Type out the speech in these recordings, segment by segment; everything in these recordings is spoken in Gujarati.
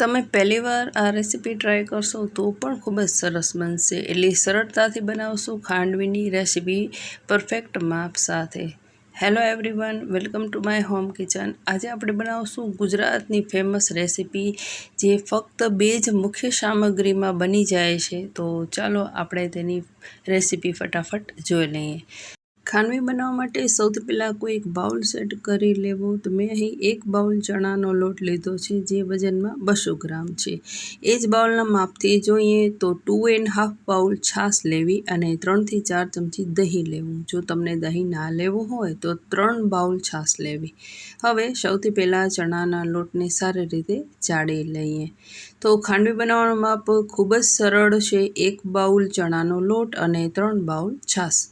તમે પહેલીવાર આ રેસીપી ટ્રાય કરશો તો પણ ખૂબ જ સરસ બનશે. એટલી સરળતાથી બનાવશો ખાંડવીની રેસીપી પરફેક્ટ માપ સાથે. Hello everyone welcome to my home kitchen આજે આપણે બનાવશું ગુજરાતની ફેમસ રેસીપી જે ફક્ત બે જ મુખ્ય સામગ્રીમાં બની જાય છે. તો ચાલો આપણે તેની રેસીપી ફટાફટ જોઈ લઈએ. ખાંડવી બનાવવા માટે સૌથી પહેલાં કોઈ એક બાઉલ સેટ કરી લેવો. તો મેં અહીં એક બાઉલ ચણાનો લોટ લીધો છે, જે વજનમાં બસો ગ્રામ છે. એ જ બાઉલના માપથી જોઈએ તો ટુ એન્ડ હાફ બાઉલ છાશ લેવી અને ત્રણથી ચાર ચમચી દહીં લેવું. જો તમને દહીં ના લેવું હોય તો ત્રણ બાઉલ છાશ લેવી. હવે સૌથી પહેલાં ચણાના લોટને સારી રીતે ચાળી લઈએ. તો ખાંડવી બનાવવાનું માપ ખૂબ જ સરળ છે, એક બાઉલ ચણાનો લોટ અને ત્રણ બાઉલ છાશ.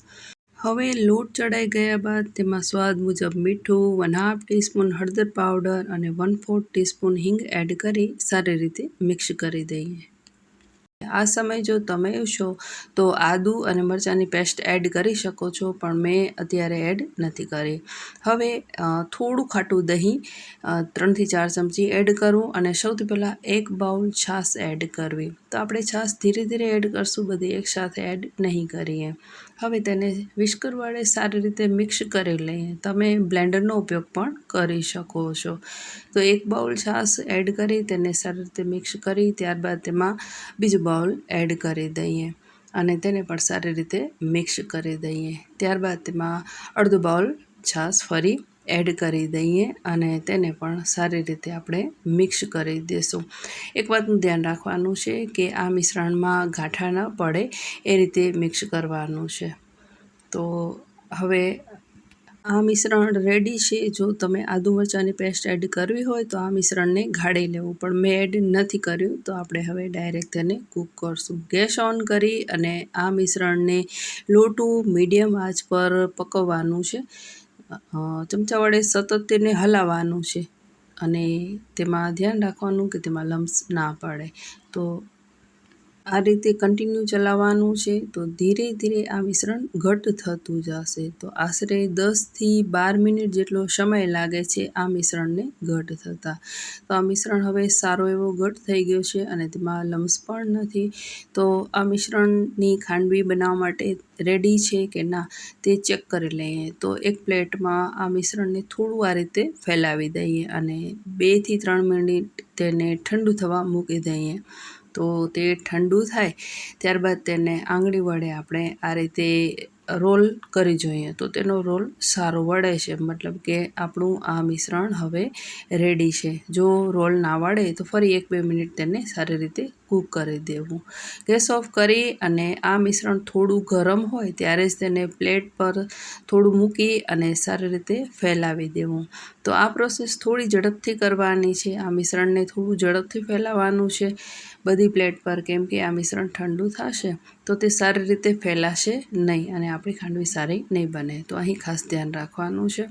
હવે લોટ ચડાઈ ગયા બાદ તેમાં સ્વાદ મુજબ મીઠું વન હાફ ટીસ્પૂન હળદર પાવડર અને વન ફોર્થ ટીસ્પૂન હિંગ એડ કરી સારી રીતે મિક્સ કરી દઈએ. આ સમય જો તમે છો, તો આદુ અને મરચાંની પેસ્ટ એડ કરી શકો છો, પણ મેં અત્યારે એડ નથી કરી. હવે થોડું ખાટું દહીં ત્રણથી ચાર ચમચી એડ કરવું અને સૌથી પહેલાં એક બાઉલ છાશ એડ કરવી. તો આપણે છાશ ધીરે ધીરે એડ કરશું, બધી એકસાથે એડ નહીં કરીએ. હવે તેને વિસ્કર વડે સારી રીતે મિક્સ કરી લઈએ. તમે બ્લેન્ડરનો ઉપયોગ પણ કરી શકો છો. તો એક બાઉલ છાશ એડ કરી, તેને સારી રીતે મિક્સ કરી, ત્યારબાદ તેમાં બીજું બાઉલ એડ કરી દઈએ અને તેને પણ સારી રીતે મિક્સ કરી દઈએ. ત્યારબાદ તેમાં અડધો બાઉલ છાશ ફરી એડ કરી દઈએ અને તેને પણ સારી રીતે આપણે મિક્સ કરી દઈશું એક વાતનું ધ્યાન રાખવાનું છે કે આ મિશ્રણમાં ગાંઠા ન પડે, એ રીતે મિક્સ કરવાનું છે. તો હવે આ મિશ્રણ રેડી છે. જો તમે આદુ મરચાંની પેસ્ટ એડ કરવી હોય તો આ મિશ્રણને ગાળી લેવું. પણ મેં એડ નથી કર્યું, તો આપણે હવે ડાયરેક્ટ તેને કૂક કરશું. ગેસ ઓન કરી અને આ મિશ્રણને લો મીડિયમ આંચ પર પકવવાનું છે. ચમચા વડે સતત તેને હલાવવાનું છે. અને તેમાં ધ્યાન રાખવાનું કે તેમાં લમ્સ ના પડે. તો આ રીતે કન્ટિન્યુ ચલાવવાનું છે, તો ધીરે ધીરે આ મિશ્રણ ઘટ થતું જશે. તો આશરે દસથી બાર મિનિટ જેટલો સમય લાગે છે આ મિશ્રણને ઘટ થતાં. તો આ મિશ્રણ હવે સારો એવો ઘટ થઈ ગયો છે અને તેમાં લમ્સ પણ નથી. તો આ મિશ્રણની ખાંડવી બનાવવા માટે રેડી છે કે ના તે ચેક કરી લઈએ. તો એક પ્લેટમાં આ મિશ્રણને થોડું આ રીતે ફેલાવી દઈએ અને બેથી ત્રણ મિનિટ તેને ઠંડુ થવા મૂકી દઈએ. તો તે ઠંડુ થાય, ત્યારબાદ તેને આંગળી વડે આપણે આ રીતે રોલ કરી જોઈએ. તો તેનો રોલ સારો વળે છે, મતલબ કે આપણું આ મિશ્રણ હવે રેડી છે. જો રોલ ના વળે તો ફરી એક બે મિનિટ તેને સારી રીતે કૂક કરી દેવું. ગેસ ઓફ કરી અને આ મિશ્રણ થોડું ગરમ હોય ત્યારે જ તેને પ્લેટ પર થોડું મૂકી અને સારી રીતે ફેલાવી દેવું. તો આ પ્રોસેસ થોડી ઝડપથી કરવાની છે. આ મિશ્રણને થોડું ઝડપથી ફેલાવવાનું છે બધી પ્લેટ પર, કેમ કે આ મિશ્રણ ઠંડુ થશે તો તે સારી રીતે ફેલાશે નહીં અને આપણી ખાંડવી સારી નહીં બને. તો અહીં ખાસ ધ્યાન રાખવાનું છે.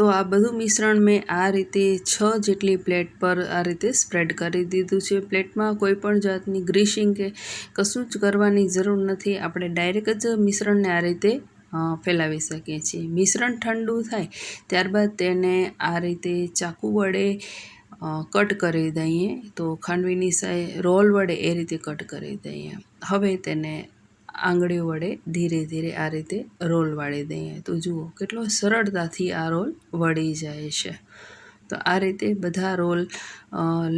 તો આ બધું મિશ્રણ મેં આ રીતે છ જેટલી પ્લેટ પર આ રીતે સ્પ્રેડ કરી દીધું છે. પ્લેટમાં કોઈ પણ જાતની ગ્રીસિંગ કે કશું જ કરવાની જરૂર નથી. આપણે ડાયરેક્ટ જ મિશ્રણને આ રીતે ફેલાવી શકીએ છીએ. મિશ્રણ ઠંડુ થાય ત્યારબાદ તેને આ રીતે ચાકુ વડે કટ કરી દઈએ. તો ખાંડવીની સાઈ રોલ વડે એ રીતે કટ કરી દઈએ. હવે તેને આંગળીઓ વડે ધીરે ધીરે આ રીતે રોલ વાળી દઈએ. તો જુઓ, કેટલો સરળતાથી આ રોલ વળી જાય છે. તો આ રીતે બધા રોલ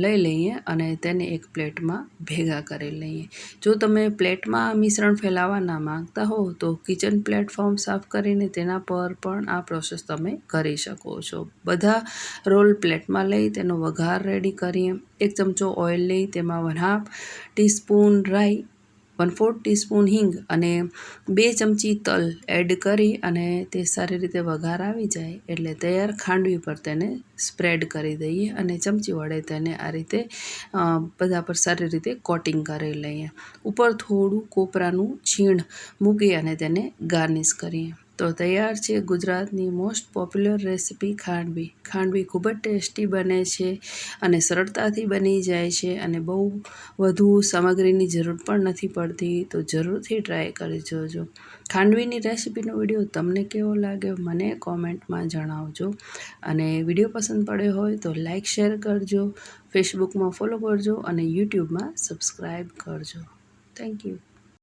લઈ લઈએ અને તેને એક પ્લેટમાં ભેગા કરી લઈએ. જો તમે પ્લેટમાં મિશ્રણ ફેલાવવા ના માગતા હો, તો કિચન પ્લેટફોર્મ સાફ કરીને તેના પર પણ આ પ્રોસેસ તમે કરી શકો છો. બધા રોલ પ્લેટમાં લઈ તેનો વઘાર રેડી કરીએ. એક ચમચો ઓઇલ લઈ, તેમાં વન હાફ ટીસ્પૂન રાઈ વન ફોર્થ ટીસ્પૂન હિંગ અને બે ચમચી તલ એડ કરી અને તે સારી રીતે વઘાર આવી જાય એટલે તૈયાર ખાંડવી પર તેને સ્પ્રેડ કરી દઈએ અને ચમચી વડે તેને આ રીતે બધા પર સારી રીતે કોટિંગ કરી લઈએ. ઉપર થોડું કોપરાનું છીણ મૂકી અને તેને ગાર્નિશ કરીએ. તો તૈયાર છે ગુજરાતની most popular recipe khandvi. Khandvi ખૂબ જ ટેસ્ટી બને છે અને સરળતાથી બની જાય છે અને બહુ વધુ સામગ્રીની જરૂર પણ નથી પડતી. તો જરૂરથી ટ્રાય કરી જોજો. ખાંડવીની રેસિપીનો વીડિયો તમને કેવો લાગ્યો મને કોમેન્ટમાં જણાવજો. અને વીડિયો પસંદ પડ્યો હોય તો લાઇક શેર કરજો. ફેસબુકમાં ફોલો કરજો અને યુટ્યુબમાં સબસ્ક્રાઈબ કરજો. Thank you